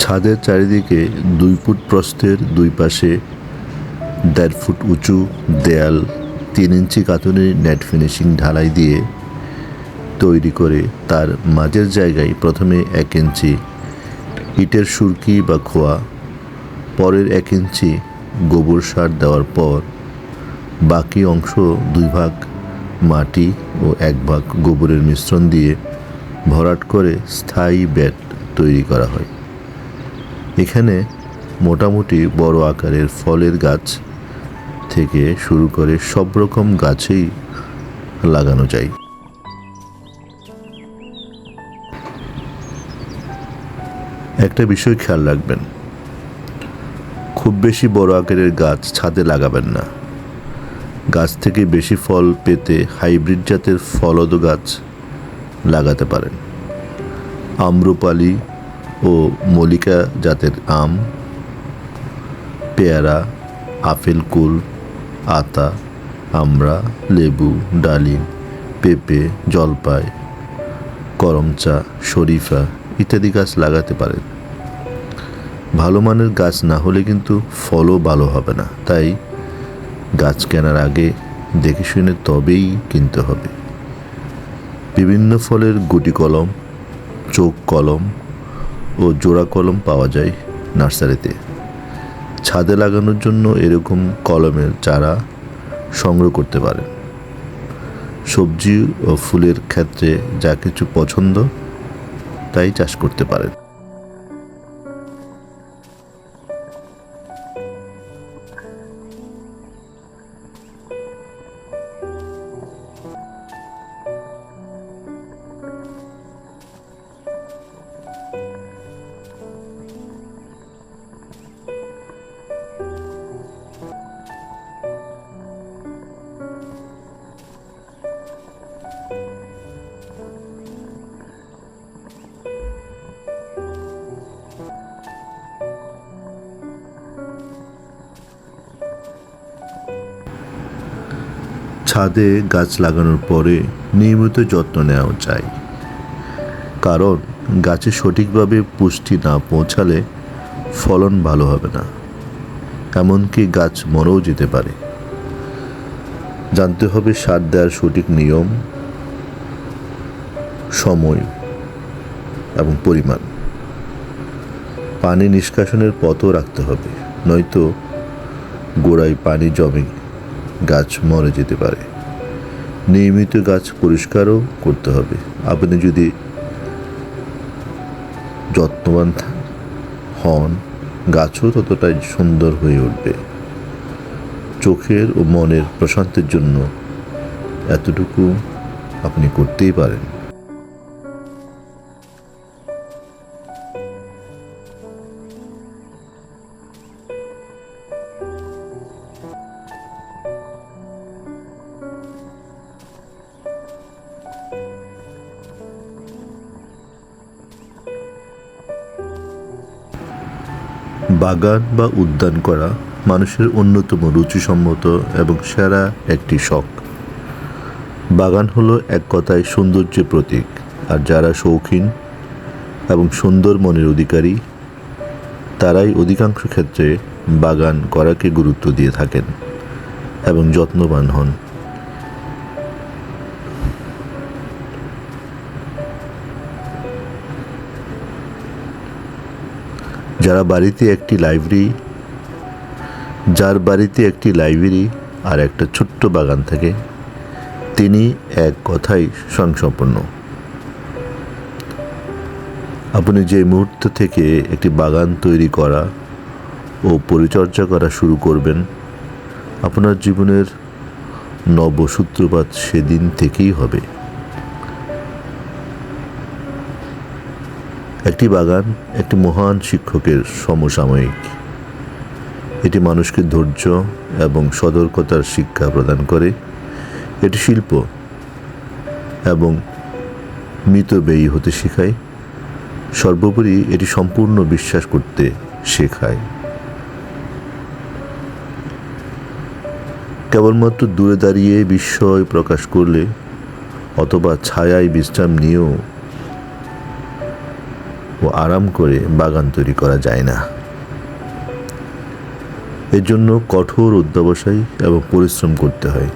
ছাদের চারিদিকে দুই ফুট প্রস্থের দুই পাশে দেড় ফুট উঁচু দেয়াল, তিন ইঞ্চি কাতুনি নেট ফিনিশিং ঢালাই দিয়ে তৈরি করে তার মাঝের জায়গায় প্রথমে এক ইঞ্চি ইটের সুরকি বা খোয়া, পরের এক ইঞ্চি গোবর সার দেওয়ার পর বাকি অংশ দুই ভাগ মাটি ও এক ভাগ গোবরের মিশ্রণ দিয়ে ভরাট করে স্থায়ী বেড তৈরি করা হয়। এখানে মোটামুটি বড় আকারের ফলের গাছ থেকে শুরু করে সব রকম গাছেই লাগানো যায়। একটা বিষয় খেয়াল রাখবেন, খুব বেশি বড় আকারের গাছ ছাদে লাগাবেন না। গাছ থেকে বেশি ফল পেতে হাইব্রিড জাতের ফলদ গাছ লাগাতে পারেন। আম্রপালি ও মল্লিকা জাতের আম, পেয়ারা, আপেল, কুল, আতা, আমড়া, লেবু, ডালিম, পেঁপে, জলপাই, করমচা, শরীফা ইত্যাদি গাছ লাগাতে পারেন। ভালো মানের গাছ না হলে কিন্তু ফলও ভালো হবে না। তাই গাছ কেনার আগে দেখে শুনে তবেই কিনতে হবে। বিভিন্ন ফলের গুটি কলম, চোখ কলম ও জোড়া কলম পাওয়া যায় নার্সারিতে। ছাদে লাগানোর জন্য এরকম কলমের চারা সংগ্রহ করতে পারেন। সবজি ও ফুলের ক্ষেত্রে যা কিছু পছন্দ, তাই চাষ করতে পারেন। ছাদে গাছ লাগানোর পরে নিয়মিত যত্ন নেওয়া চাই। কারণ গাছে সঠিকভাবে পুষ্টি না পৌঁছালে ফলন ভালো হবে না। এমনকি গাছ মরেও যেতে পারে। জানতে হবে সার দেওয়ার সঠিক নিয়ম, সময় এবং পরিমাণ। পানি নিষ্কাশনের পথও রাখতে হবে, নয়তো গোড়ায় পানি জমে গাছ মরে যেতে পারে। নিয়মিত গাছ পরিষ্কারও করতে হবে। আপনি যদি যত্নবান হন, গাছও ততটাই সুন্দর হয়ে উঠবে। চোখের ও মনের প্রশান্তির জন্য এতটুকু আপনি করতেই পারেন। বাগান বা উদ্যান করা মানুষের অন্যতম রুচিসম্মত এবং সেরা একটি শখ। বাগান হলো এক কথায় সৌন্দর্যের প্রতীক, আর যারা শৌখিন এবং সুন্দর মনের অধিকারী, তারাই অধিকাংশ ক্ষেত্রে বাগান করাকে গুরুত্ব দিয়ে থাকেন এবং যত্নবান হন। যারা বাড়িতে একটি লাইব্রেরি, যার বাড়িতে একটি লাইব্রেরি আর একটা ছোট্ট বাগান থাকে, তিনি এক কথাই স্বয়ংসম্পন্ন আপনি যে মুহূর্ত থেকে একটি বাগান তৈরি করা ও পরিচর্যা করা শুরু করবেন, আপনার জীবনের নবসূত্রপাত সেদিন থেকেই হবে। একটি বাগান, একটি মহান শিক্ষকের সমসাময়িক। এটি মানুষকে ধৈর্য এবং সতর্কতার শিক্ষা প্রদান করে। এটি শিল্প এবং মিতব্যয়ী হতে শেখায়। সর্বোপরি এটি সম্পূর্ণ বিশ্বাস করতে শেখায়। কেবলমাত্র দূরে দাঁড়িয়ে বিস্ময় প্রকাশ করলে অথবা ছায়ায় বিশ্রাম নিয়েও ও আরাম করে বাগান তৈরি করা যায় না। এর জন্য কঠোর অধ্যবসায় এবং পরিশ্রম করতে হয়।